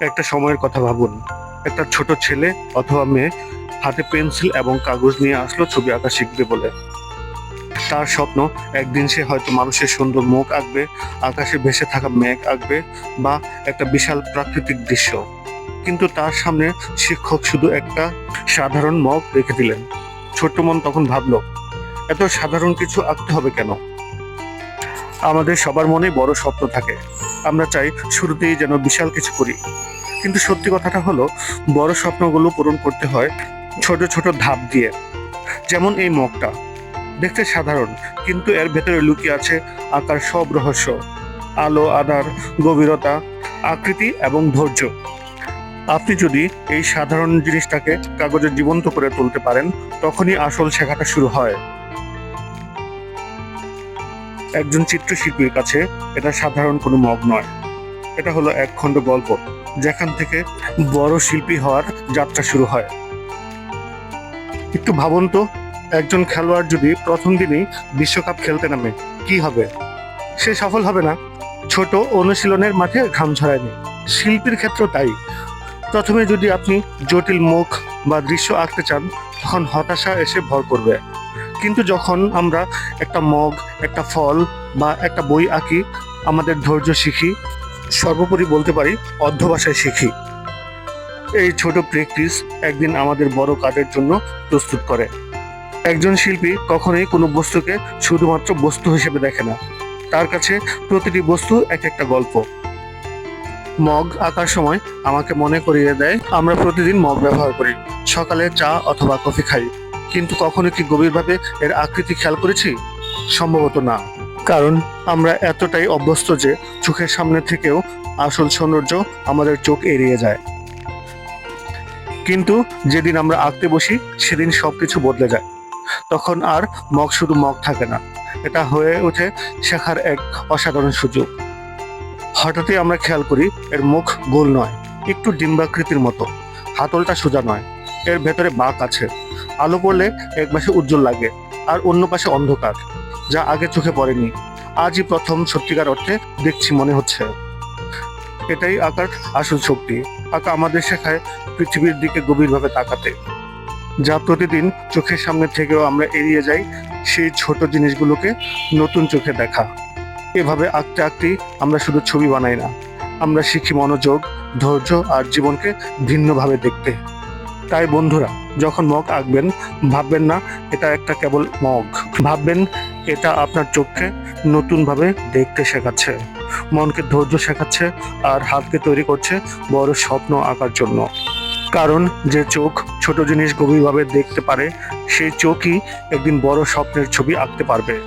একটা সময়ের কথা ভাবুন। একটা ছোট ছেলে অথবা মেয়ে হাতে পেন্সিল এবং কাগজ নিয়ে আসলো ছবি আঁকা শিখবে বলে। তার স্বপ্ন, একদিন সে হয়তো মানুষের সুন্দর মুখ আঁকবে, আকাশে ভেসে থাকা মেঘ আঁকবে বা একটা বিশাল প্রাকৃতিক দৃশ্য। কিন্তু তার সামনে শিক্ষক শুধু একটা সাধারণ মগ রেখে দিলেন। ছোট্ট মন তখন ভাবলো, এত সাধারণ কিছু আঁকতে হবে কেন? আমাদের সবার মনে বড় স্বপ্ন থাকে। আমরা চাই শুরুতেই যেন বিশাল কিছু করি। কিন্তু সত্যি কথাটা হলো, বড় স্বপ্নগুলো পূরণ করতে হয় ছোট ছোট ধাপ দিয়ে। যেমন এই মগটা। দেখতে সাধারণ, কিন্তু এর ভেতরে লুকিয়ে আছে আকার সব রহস্য। আলো, আধার, গভীরতা, আকৃতি এবং ধৈর্য। আপনি যদি এই সাধারণ জিনিসটাকে কাগজে জীবন্ত করে তুলতে পারেন, তখনই আসল শেখাটা শুরু হয়। একজন চিত্রশিল্পীর কাছে এটা সাধারণ কোনো মগ নয়। এটা হলো এক খণ্ড গল্প, যেখান থেকে বড় শিল্পী হওয়ার যাত্রা শুরু হয়। একটু ভাবুন তো, একজন খেলোয়াড় যদি প্রথম দিনেই বিশ্বকাপ খেলতে নামে, কি হবে? সে সফল হবে না। ছোট অনুশীলনের মাঠে ঘাম ঝরায়নি। শিল্পীর ক্ষেত্রেও তাই। প্রথমে যদি আপনি জটিল মুখ বা দৃশ্য আঁকতে চান, তখন হতাশা এসে ভর করবে। কিন্তু যখন আমরা একটা মগ, একটা ফল বা একটা বই আঁকি, আমাদের ধৈর্য শিখি, সর্বোপরি বলতে পারি অধ্যবাসায় শিখি। এই ছোট প্র্যাকটিস একদিন আমাদের বড় কাজের জন্য প্রস্তুত করে। একজন শিল্পী কখনোই কোনো বস্তুকে শুধুমাত্র বস্তু হিসেবে দেখে না। তার কাছে প্রতিটি বস্তু এক একটা গল্প। মগ আঁকার সময় আমাকে মনে করিয়ে দেয়, আমরা প্রতিদিন মগ ব্যবহার করি। সকালে চা অথবা কফি খাই। কিন্তু কখনো কি গভীরভাবে এর আকৃতি খেয়াল করেছি? সম্ভবত না। কারণ আমরা এতটাই অভ্যস্ত যে চোখের সামনে থেকেও আসল সৌন্দর্য আমাদের চোখ এড়িয়ে যায়। কিন্তু যেদিন আমরা আঁকতে বসি, সেদিন সবকিছু বদলে যায়। তখন আর মগ শুধু মগ থাকে না। এটা হয়ে ওঠে শেখার এক অসাধারণ সুযোগ। হঠাৎই আমরা খেয়াল করি, এর মুখ গোল নয়, একটু ডিম্বাকৃতির মতো। হাতলটা সোজা নয়, এর ভেতরে বাঁক আছে। আলো পড়লে এক পাশে উজ্জ্বল লাগে, আর অন্য পাশে অন্ধকার, যা আগে চোখে পড়েনি। আজই প্রথম সত্যিকার অর্থে দেখছি মনে হচ্ছে। এটাই আঁকার আসল শক্তি। আঁকা আমাদের শেখায় পৃথিবীর দিকে গভীরভাবে তাকাতে। যা প্রতিদিন চোখের সামনে থেকেও আমরা এড়িয়ে যাই, সেই ছোট জিনিসগুলোকে নতুন চোখে দেখা। এভাবে আঁকতে আঁকতেই আমরা শুধু ছবি বানাই না, আমরা শিখি মনোযোগ, ধৈর্য আর জীবনকে ভিন্নভাবে দেখতে। তাই বন্ধুরা, যখন মগ আঁকবেন, ভাববেন না, এটা একটা কেবল মগ। ভাববেন, এটা আপনার চোখকে নতুনভাবে দেখতে শেখাচ্ছে, মনকে ধৈর্য শেখাচ্ছে, আর হাতকে তৈরি করছে বড় স্বপ্ন আঁকার জন্য। কারণ, যে চোখ ছোট জিনিস গভীরভাবে দেখতে পারে, সেই চোখই একদিন বড় স্বপ্নের ছবি আঁকতে পারবে।